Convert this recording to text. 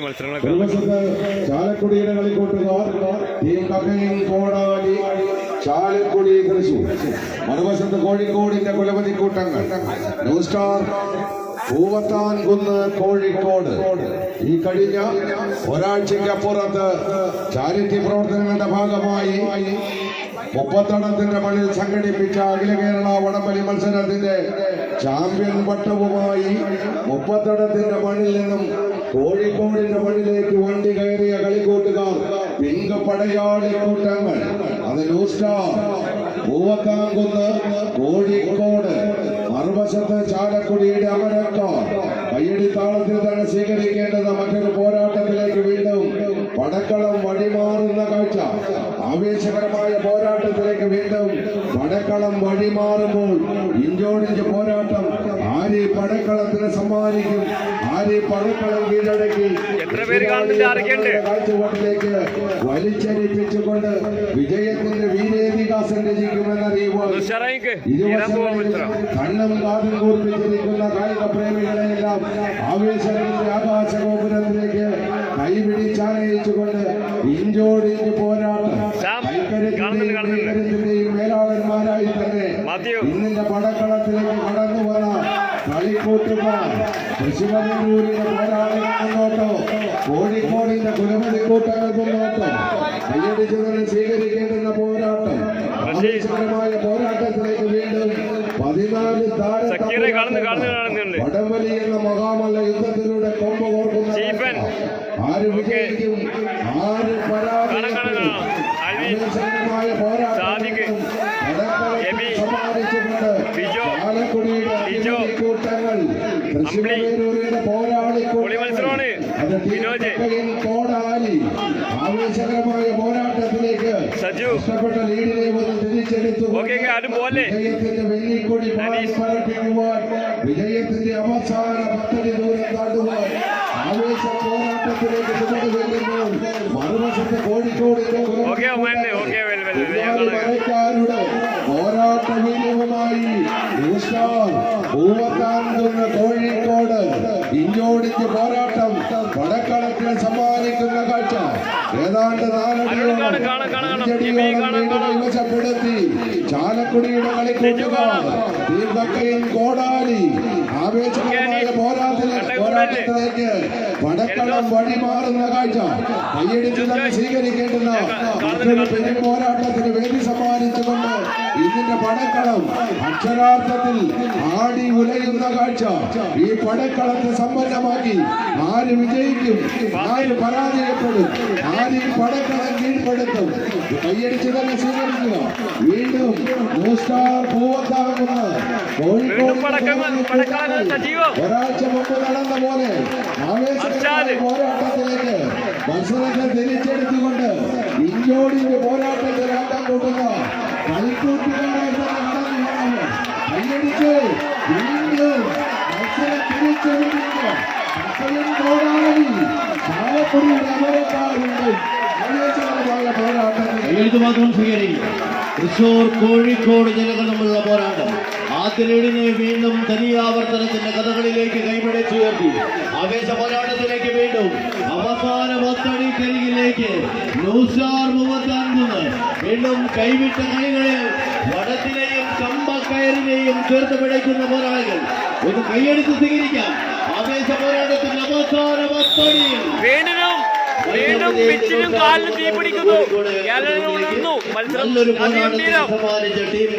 കളി മത്സരങ്ങളൊക്കെ നിർവശത്ത് ചാലക്കുടിയുടെ കളിക്കൂട്ടുകാർ ടീം കക്കയും കോടാലി ചാലക്കുടി തൃശൂർ മറുവശത്ത് കോഴിക്കോടിന്റെ കുലപതി കൂട്ടങ്ങൾ. ന്യൂ സ്റ്റാർ പൂവത്താൻ കുന്ന് കോഴിക്കോട്. ഈ കഴിഞ്ഞ ഒരാഴ്ചയ്ക്കപ്പുറത്ത് ചാരിറ്റി പ്രവർത്തനങ്ങളുടെ ഭാഗമായി മുപ്പത്തടത്തിന്റെ മണ്ണിൽ സംഘടിപ്പിച്ച അഖില കേരള വടംവലി മത്സരത്തിന്റെ ചാമ്പ്യൻ പട്ടവുമായി മുപ്പത്തടത്തിന്റെ മണ്ണിൽ നിന്നും കോഴിക്കോടിന്റെ മണ്ണിലേക്ക് വണ്ടി കയറിയ കളിക്കൂട്ടുകാർ പിങ്ക് പടയാളി കൂട്ടങ്ങൾ. അത് ന്യൂ സ്റ്റാർ. പൂവക്കാങ്കുന്ന് കോഴിക്കോട്. മറുവശത്ത് ചാലക്കുടിയുടെ അമരക്കാർ കയ്യടി താളത്തിൽ തന്നെ സ്വീകരിക്കേണ്ടത് മറ്റൊരു പോരാട്ടത്തിലേക്ക് വീണ്ടും പടക്കളം വഴിമാറുന്ന കാഴ്ച ആവേശകരമായ പോരാട്ടത്തിലേക്ക് വീണ്ടും പടക്കളം വഴിമാറുമ്പോൾ ഇഞ്ചോടിഞ്ച് പോരാട്ടം ആര് പടക്കളത്തിന് സമ്മാനിക്കും? ആര് പടക്കളം കീഴടക്കി? കാഴ്ചപ്പാട്ടിലേക്ക് വലിച്ചരിപ്പിച്ചുകൊണ്ട് വിജയത്തിന്റെ പോവാൻ മത്സരം കണ്ണും കാതും കൂർപ്പിച്ചിരിക്കുന്ന കായിക പ്രേമികളെയെല്ലാം ആവേശത്തിന്റെ ആകാശ ഗോപുരത്തിലേക്ക് കൈപിടിച്ചാനയിച്ചുകൊണ്ട് ഇഞ്ചോടിഞ്ച് പോരാട്ടം ശ്യാം, കാണുന്നുണ്ട്, കാണുന്നുണ്ട്. മാത്യു. ഇന്നിന്റെ പടക്കളത്തിലേക്ക് കടന്നു വന്ന കളിക്കൂട്ടുകാർ തൃശ്ശൂരിന്റെ പോരാളികൾ മുന്നോട്ടോ കോഴിക്കോടിന്റെ കുലമതി കൂട്ടങ്ങൾ മുന്നോട്ടോ കൈയടിച്ചു തന്നെ സ്വീകരിക്കേണ്ടുന്ന പോരാട്ടം ആവേശകരമായ പോരാട്ടത്തിലേക്ക് വീണ്ടും പതിനാല്. വടംവലി എന്ന മഹാമല്ല യുദ്ധത്തിലൂടെ കൊമ്പ് കോർക്കുന്ന ആര് വിജയിക്കും ആര് പൊളി മത്സരമാണ്. കോടാലി. ആവേശകരമായ പോരാട്ടത്തിലേക്ക് സജു. ഇഷ്ടപ്പെട്ട ലീഡിനെ ഒന്ന് തിരിച്ചെടുത്തു. വെള്ളിക്കൊടി പറപ്പിക്കുവാൻ വിജയത്തിന്റെ അവസാന പദ്ധതി ദൂരം താണ്ടുവാൻ. ആവേശ പോരാട്ടത്തിലേക്ക് മുന്നോട്ട് വെല്ലുമ്പോൾ മറുവശത്ത് കോഴിക്കോടിന്റെ. മരക്കാരുടെ ന്യൂസ്റ്റാർ പൂവത്താന്തുന്ന കോഴിക്കോട് ഇഞ്ചോടിഞ്ച് പോരാട്ടം വടക്കണക്കിന് സമ്മാനിക്കുന്ന കാഴ്ച. ഏതാണ്ട് നാലടിയോളംപ്പെടുത്തി ചാലക്കുടിയുടെ കളിക്കൂട്ടുകാർ ദീർഘക്കയും കോടാലി. ആവേശകരമായ പോരാട്ടത്തിലേക്ക് പോരാട്ടത്തിലേക്ക് വടക്കളം വഴിമാറുന്ന കാഴ്ച. കൈയടിച്ച് തന്നെ സ്വീകരിക്കേണ്ടുന്ന മറ്റൊരു പെരും പോരാട്ടത്തിന് വേദി സമ്മാനിച്ചുകൊണ്ട് ഇതിന്റെ പടക്കളം. അക്ഷരാർത്ഥത്തിൽ ആടി ഉലയുന്ന കാഴ്ച. ഈ പടക്കളത്തെ സമ്പന്നമാക്കി ആര് വിജയിക്കും ആര് പരാജയപ്പെടും ആര് ഈ പടക്കളം കീഴ്പ്പെടുത്തും. കൈയടിച്ച് തന്നെ സ്വീകരിക്കുക. വീണ്ടും പൂവത്താകുന്ന. ഒരാഴ്ച മുമ്പ് നടന്ന പോലെ ആവേശകരമായ. പോരാട്ടത്തിലേക്ക് മത്സരത്തെ തിരിച്ചെടുത്തുകൊണ്ട് ഇഞ്ചോടിന്റെ പോരാട്ടത്തിൽ ആട്ടം കളിക്കൂട്ടുകാരായി വീണ്ടും പോരാളി തൃശൂർ കോഴിക്കോട് ജനങ്ങൾ തമ്മിലുള്ള പോരാട്ടം. ആദ്യലീഡിനെ വീണ്ടും തനിയാവർത്തനത്തിന്റെ കഥകളിലേക്ക് കൈപിടിച്ചുയർത്തി ആവേശ പോരാട്ടത്തിലേക്ക് വീണ്ടും അവസാന പത്തടിക്കരികിലേക്ക് ന്യൂസ്റ്റാർ മുഖത്താൻകുന്ന് വീണ്ടും കൈവിട്ട കളികളിൽ വടത്തിനെയും കമ്പക്കയറിനെയും ചേർത്ത് പിടയ്ക്കുന്ന പോരാളികൾ. ഒന്ന് കൈയടിച്ച് സ്വീകരിക്കാം. ആവേശ പോരാട്ടത്തിന്റെ അവസാന പത്തടിയിൽ വീണ്ടും ഉണർന്നു മത്സരം. സമ്മാനിച്ച ടീം